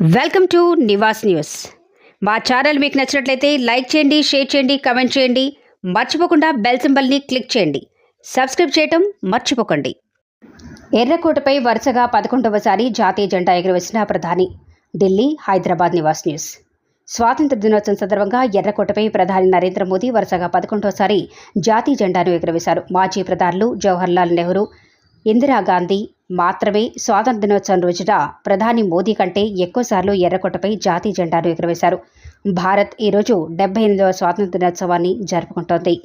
Welcome to Nivas news. మా channel మీకు నచ్చినట్లయితే లైక్ చేయండి షేర్ చేయండి కమెంట్ చేయండి. మర్చిపోకుండా బెల్ సింబల్ని క్లిక్ చేయండి. సబ్స్క్రైబ్ చేయటం మర్చిపోకండి. ఎర్రకోటపై వరుసగా పదకొండవసారి జాతీయ జెండా ఎగురవేసిన ప్రధాని ఢిల్లీ హైదరాబాద్ నివాస్ న్యూస్. స్వాతంత్ర దినోత్సవం సందర్భంగా ఎర్రకోటపై ప్రధాని నరేంద్ర మోదీ వరుసగా పదకొండవసారి జాతీయ జెండాను ఎగురవేశారు. మాజీ ప్రధానులు జవహర్లాల్ నెహ్రూ ఇందిరాగాంధీ మాత్రమే స్వాతంత్ర దినోత్సవం రోజున ప్రధాని మోదీ కంటే ఎక్కువసార్లు ఎర్రకోటపై జాతీయ జెండాను ఎగురవేశారు. భారత్ ఈరోజు డెబ్బై ఎనిమిదవ స్వాతంత్ర దినోత్సవాన్ని జరుపుకుంటోంది